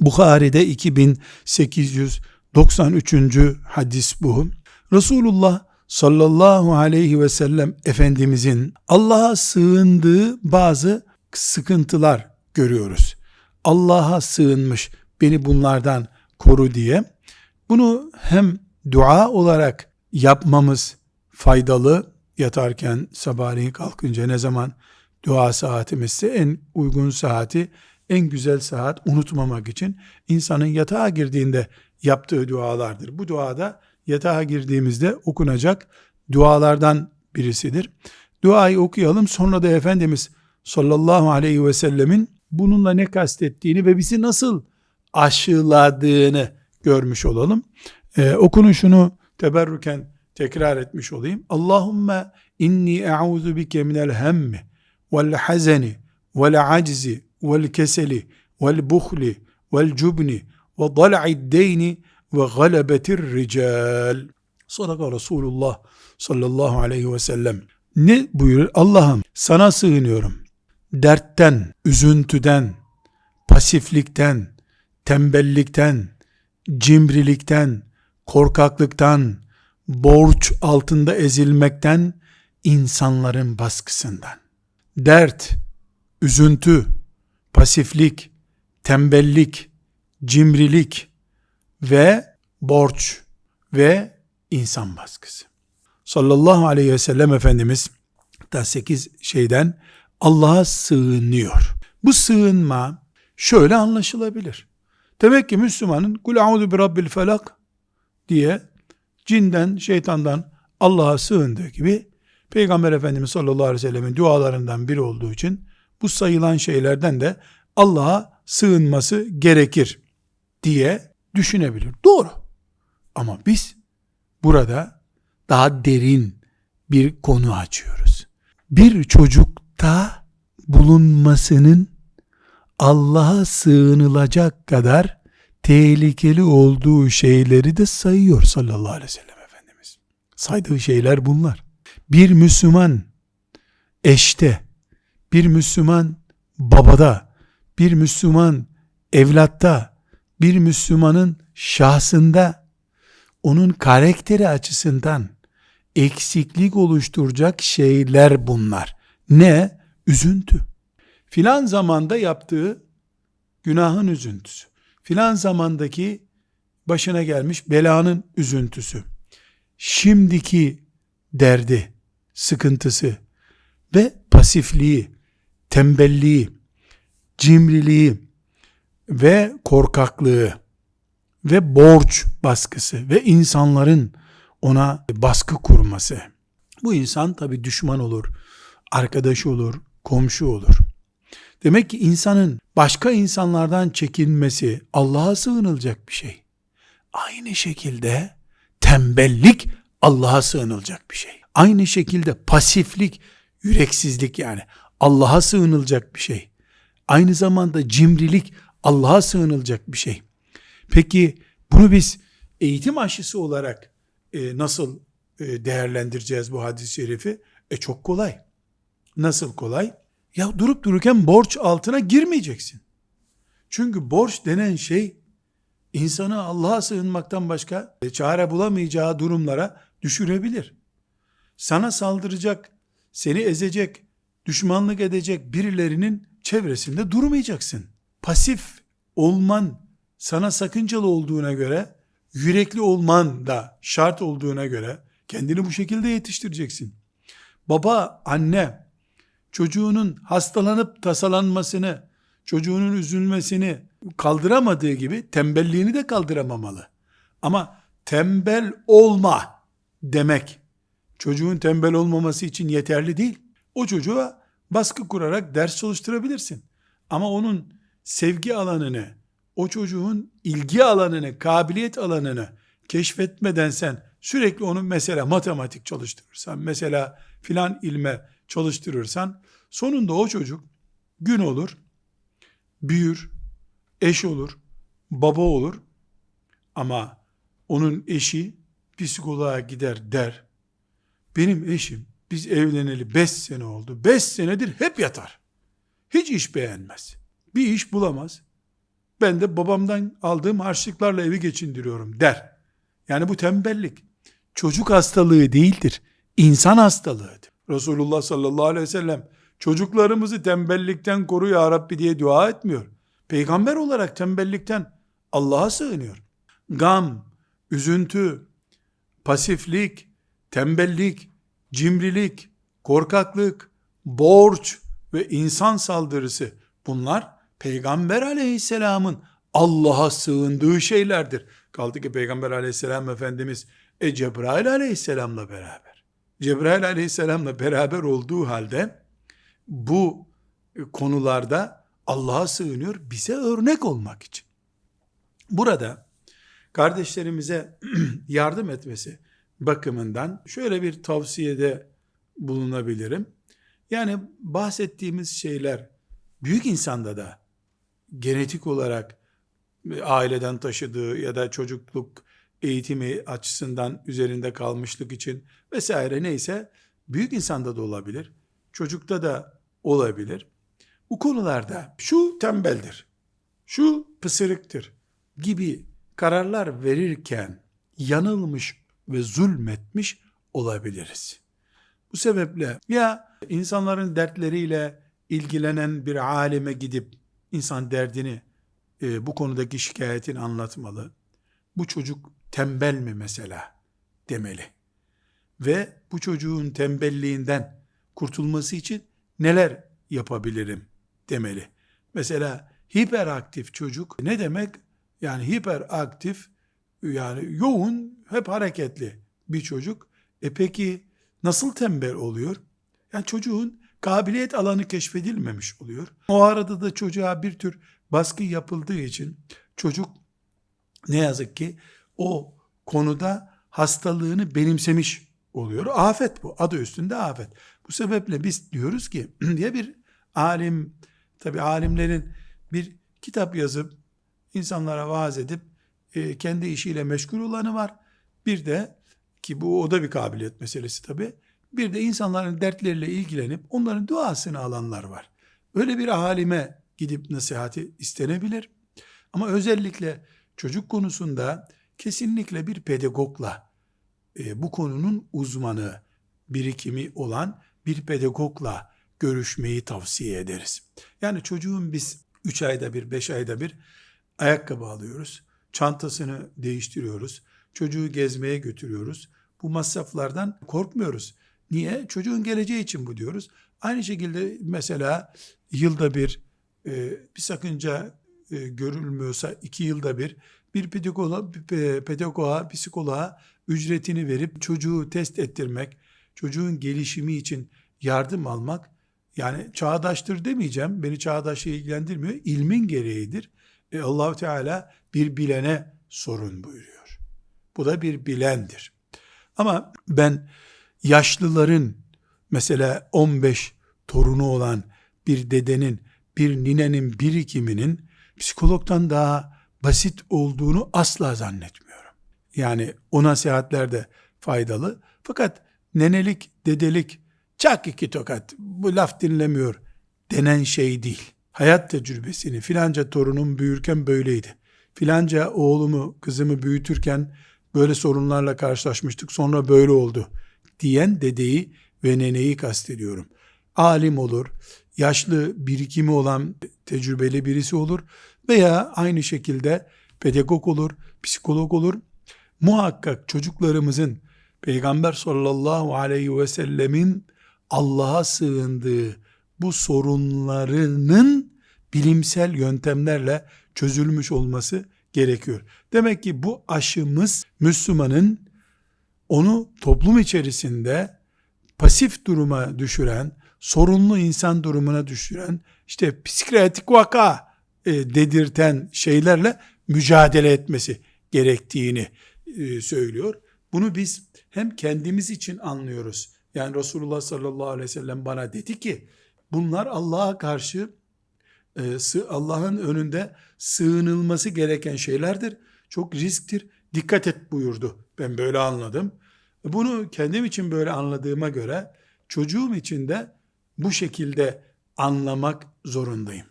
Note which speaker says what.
Speaker 1: Bukhari'de 2893. hadis bu. Resulullah sallallahu aleyhi ve sellem Efendimizin Allah'a sığındığı bazı sıkıntılar görüyoruz. Allah'a sığınmış beni bunlardan koru diye. Bunu hem dua olarak yapmamız faydalı yatarken sabahleyin kalkınca ne zaman dua saatimizse en uygun saati en güzel saat unutmamak için insanın yatağa girdiğinde yaptığı dualardır. Bu duada yatağa girdiğimizde okunacak dualardan birisidir. Duayı okuyalım sonra da Efendimiz sallallahu aleyhi ve sellemin bununla ne kastettiğini ve bizi nasıl aşıladığını görmüş olalım. Ee, okunuşunu teberrüken tekrar etmiş olayım. Allahümme inni e'udhu bike minel hemmi vel hazeni vel aczi vel keseli vel buhli vel cubni ve dala'id deyni ve galebetir rical. Sadaka Resulullah sallallahu aleyhi ve sellem. Ne buyurur? Allah'ım sana sığınıyorum. Dertten, üzüntüden, pasiflikten, tembellikten, cimrilikten, korkaklıktan, borç altında ezilmekten, insanların baskısından. Dert, üzüntü, pasiflik, tembellik, cimrilik ve borç ve insan baskısı. Sallallahu aleyhi ve sellem Efendimiz da sekiz şeyden Allah'a sığınıyor. Bu sığınma şöyle anlaşılabilir. Demek ki Müslümanın kul a'udhu bi rabbil felak diye cinden, şeytandan Allah'a sığındığı gibi Peygamber Efendimiz sallallahu aleyhi ve sellemin dualarından biri olduğu için bu sayılan şeylerden de Allah'a sığınması gerekir diye düşünebilir. Doğru. Ama biz burada daha derin bir konu açıyoruz. Bir çocukta bulunmasının Allah'a sığınılacak kadar tehlikeli olduğu şeyleri de sayıyor sallallahu aleyhi ve sellem Efendimiz. Saydığı şeyler bunlar. Bir Müslüman eşte, bir Müslüman babada, bir Müslüman evlatta, bir Müslümanın şahsında onun karakteri açısından eksiklik oluşturacak şeyler bunlar. Ne? Üzüntü. Filan zamanda yaptığı günahın üzüntüsü. Filan zamandaki başına gelmiş belanın üzüntüsü. Şimdiki derdi, sıkıntısı ve pasifliği, tembelliği, cimriliği ve korkaklığı ve borç baskısı ve insanların ona baskı kurması. Bu insan tabi düşman olur, arkadaş olur, komşu olur. Demek ki insanın başka insanlardan çekinmesi Allah'a sığınılacak bir şey. Aynı şekilde tembellik Allah'a sığınılacak bir şey. Aynı şekilde pasiflik, yüreksizlik yani Allah'a sığınılacak bir şey. Aynı zamanda cimrilik Allah'a sığınılacak bir şey. Peki bunu biz eğitim aşısı olarak e, nasıl e, değerlendireceğiz bu hadis-i şerifi? E çok kolay. Nasıl kolay? Ya durup dururken borç altına girmeyeceksin. Çünkü borç denen şey insanı Allah'a sığınmaktan başka çare bulamayacağı durumlara düşürebilir. Sana saldıracak, seni ezecek, düşmanlık edecek birilerinin çevresinde durmayacaksın. Pasif olman sana sakıncalı olduğuna göre, yürekli olman da şart olduğuna göre kendini bu şekilde yetiştireceksin. Baba, anne çocuğunun hastalanıp tasalanmasını, çocuğunun üzülmesini kaldıramadığı gibi tembelliğini de kaldıramamalı. Ama tembel olma demek çocuğun tembel olmaması için yeterli değil. O çocuğa baskı kurarak ders çalıştırabilirsin. Ama onun sevgi alanını, o çocuğun ilgi alanını, kabiliyet alanını keşfetmeden sen sürekli onun mesela matematik çalıştırırsan, mesela filan ilme çalıştırırsan sonunda o çocuk gün olur, büyür, eş olur, baba olur ama onun eşi psikoloğa gider der. Benim eşim biz evleneli beş sene oldu. Beş senedir hep yatar. Hiç iş beğenmez. Bir iş bulamaz. Ben de babamdan aldığım harçlıklarla evi geçindiriyorum der. Yani bu tembellik. Çocuk hastalığı değildir. İnsan hastalığıdır. Resulullah sallallahu aleyhi ve sellem çocuklarımızı tembellikten koru ya Rabbi diye dua etmiyor. Peygamber olarak tembellikten Allah'a sığınıyor. Gam, üzüntü, pasiflik, tembellik, cimrilik, korkaklık, borç ve insan saldırısı bunlar Peygamber aleyhisselamın Allah'a sığındığı şeylerdir. Kaldı ki Peygamber aleyhisselam Efendimiz e Cebrail aleyhisselamla beraber. Cebrail aleyhisselamla beraber olduğu halde bu konularda Allah'a sığınıyor bize örnek olmak için. Burada kardeşlerimize yardım etmesi bakımından şöyle bir tavsiyede bulunabilirim. Yani bahsettiğimiz şeyler büyük insanda da genetik olarak aileden taşıdığı ya da çocukluk eğitimi açısından üzerinde kalmışlık için vesaire neyse büyük insanda da olabilir. Çocukta da olabilir. Bu konularda şu tembeldir, şu pısırıktır gibi kararlar verirken yanılmış ve zulmetmiş olabiliriz. Bu sebeple ya insanların dertleriyle ilgilenen bir alime gidip insan derdini e, bu konudaki şikayetini anlatmalı. Bu çocuk tembel mi mesela demeli. Ve bu çocuğun tembelliğinden kurtulması için neler yapabilirim demeli. Mesela hiperaktif çocuk ne demek? Yani hiperaktif yani yoğun hep hareketli bir çocuk. E peki nasıl tembel oluyor? Yani çocuğun kabiliyet alanı keşfedilmemiş oluyor. O arada da çocuğa bir tür baskı yapıldığı için çocuk ne yazık ki o konuda hastalığını benimsemiş oluyor. Afet bu. Adı üstünde afet. Bu sebeple biz diyoruz ki diye bir alim tabi alimlerin bir kitap yazıp insanlara vaaz edip e, kendi işiyle meşgul olanı var. Bir de ki bu o da bir kabiliyet meselesi tabi. Bir de insanların dertleriyle ilgilenip onların duasını alanlar var. Öyle bir alime gidip nasihati istenebilir. Ama özellikle çocuk konusunda kesinlikle bir pedagogla e, bu konunun uzmanı, birikimi olan bir pedagogla görüşmeyi tavsiye ederiz. Yani çocuğun biz 3 ayda bir, 5 ayda bir ayakkabı alıyoruz. Çantasını değiştiriyoruz. Çocuğu gezmeye götürüyoruz. Bu masraflardan korkmuyoruz. Niye? Çocuğun geleceği için bu diyoruz. Aynı şekilde mesela yılda bir e, bir sakınca e, görülmüyorsa iki yılda bir bir pedagoga, pedagoga, psikoloğa ücretini verip çocuğu test ettirmek, çocuğun gelişimi için yardım almak, yani çağdaştır demeyeceğim, beni çağdaşlığı ilgilendirmiyor, ilmin gereğidir. E Allahu Teala bir bilene sorun buyuruyor. Bu da bir bilendir. Ama ben yaşlıların mesela 15 torunu olan bir dedenin, bir ninenin birikiminin psikologdan daha basit olduğunu asla zannetmiyorum. Yani o nasihatler de faydalı. Fakat nenelik, dedelik, çak iki tokat, bu laf dinlemiyor denen şey değil. Hayat tecrübesini filanca torunum büyürken böyleydi. Filanca oğlumu, kızımı büyütürken böyle sorunlarla karşılaşmıştık sonra böyle oldu diyen dedeyi ve neneyi kastediyorum. Alim olur, yaşlı birikimi olan tecrübeli birisi olur veya aynı şekilde pedagog olur, psikolog olur. Muhakkak çocuklarımızın Peygamber sallallahu aleyhi ve sellemin Allah'a sığındığı bu sorunlarının bilimsel yöntemlerle çözülmüş olması gerekiyor. Demek ki bu aşımız Müslümanın onu toplum içerisinde pasif duruma düşüren, sorunlu insan durumuna düşüren, işte psikiyatrik vaka e, dedirten şeylerle mücadele etmesi gerektiğini e, söylüyor. Bunu biz hem kendimiz için anlıyoruz. Yani Resulullah sallallahu aleyhi ve sellem bana dedi ki bunlar Allah'a karşı Allah'ın önünde sığınılması gereken şeylerdir. Çok risktir. Dikkat et buyurdu. Ben böyle anladım. Bunu kendim için böyle anladığıma göre çocuğum için de bu şekilde anlamak zorundayım.